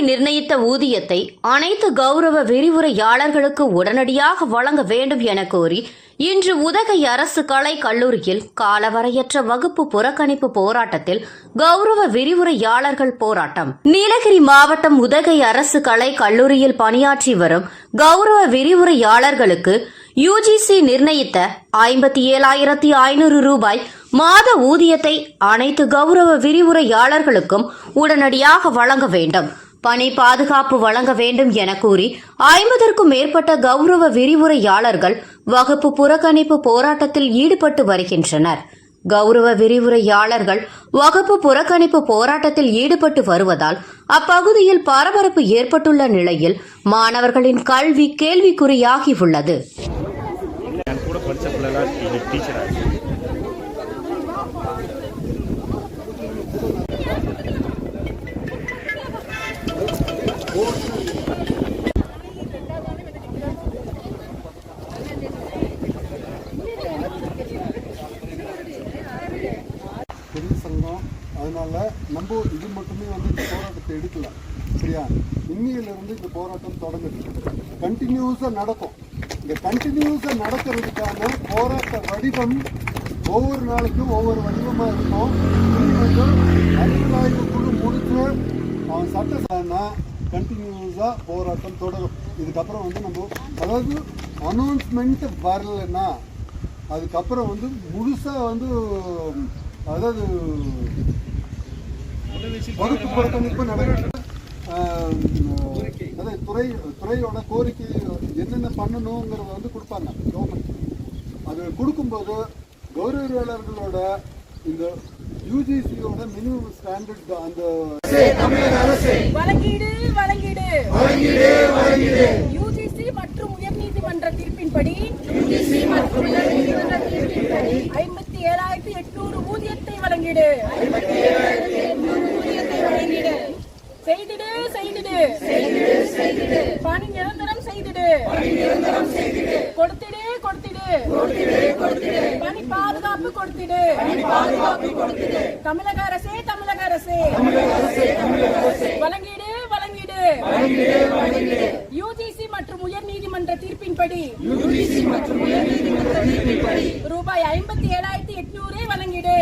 நிர்ணயித்த ஊதியத்தை அனைத்து கௌரவ விரிவுரையாளர்களுக்கு உடனடியாக வழங்க வேண்டும் என கோரி இன்று உதகை அரசு கலை கல்லூரியில் காலவரையற்ற வகுப்பு புறக்கணிப்பு போராட்டத்தில் கௌரவ விரிவுரையாளர்கள் போராட்டம். நீலகிரி மாவட்டம் உதகை அரசு கலை கல்லூரியில் பணியாற்றி வரும் கௌரவ விரிவுரையாளர்களுக்கு யுஜிசி நிர்ணயித்த ஐம்பத்தி ஏழாயிரத்தி ஐநூறு ரூபாய் மாத ஊதியத்தை அனைத்து கௌரவ விரிவுரையாளர்களுக்கும் உடனடியாக வழங்க வேண்டும். பணி பாதுகாப்பு வழங்க வேண்டும் என கூறி ஐம்பதற்கும் மேற்பட்ட கௌரவ விரிவுரையாளர்கள் வகுப்பு புறக்கணிப்பு போராட்டத்தில் ஈடுபட்டு வருகின்றனர். கௌரவ விரிவுரையாளர்கள் வகுப்பு புறக்கணிப்பு போராட்டத்தில் ஈடுபட்டு வருவதால் அப்பகுதியில் பரபரப்பு ஏற்பட்டுள்ள நிலையில் மாணவர்களின் கல்வி கேள்விக்குறியாகி உள்ளது. பெரிய சங்கம். அதனால நம்ம இது மட்டுமே வந்து இந்த போராட்டத்தை எடுக்கல. சரியா? இன்னையிலிருந்து இந்த போராட்டம் தொடங்குது. கண்டினியூஸாக நடக்கும். இந்த கண்டினியூஸாக நடக்கிறதுக்கான போராட்ட வடிவம் ஒவ்வொரு நாளைக்கும் ஒவ்வொரு வடிவமாக இருக்கும். இனி வந்து அறிவுராய்வு குழு முடிச்சு அவன் சட்டசானா கண்டினியூஸாக போராட்டம் தொடரும். இதுக்கப்புறம் வந்து நம்ம அதாவது அனௌன்ஸ்மெண்ட் வரலைன்னா அதுக்கப்புறம் வந்து முழுசாக வந்து அதாவது வகுப்பு புறக்கணிப்பு நடக்கும். ஆஹ் அதாவது துறை துறையோட கோரிக்கை என்னென்ன பண்ணணுங்கிறத வந்து கொடுப்பாங்க கவர்மெண்ட் அது கொடுக்கும்போது கௌரவியாளர்களோட இந்த யூஜிசியோட மினிமம் ஸ்டாண்டர்ட் அந்த வழங்கீடு வழங்கீடு. யுஜிசி மற்றும் உயர்நீதிமன்ற தீர்ப்பின்படி ஐம்பத்தி ஏழாயிரத்தி எட்நூறு ஊதியத்தை வழங்கிடு. செய்திடு செய்திடு பணி நிரந்தரம் செய்திடு கொடுத்திடு கொடுத்திடு பணி பாதுகாப்பு கொடுத்திடு. தமிழக அரசே தமிழக அரசே. வழங்கிடு வழங்கிடு. யுஜிசி மற்றும் உயர் நீதிமன்ற தீர்ப்பின்படி ரூபாய் ஐம்பத்தி ஏழாயிரத்தி எட்நூறு வழங்கிடு.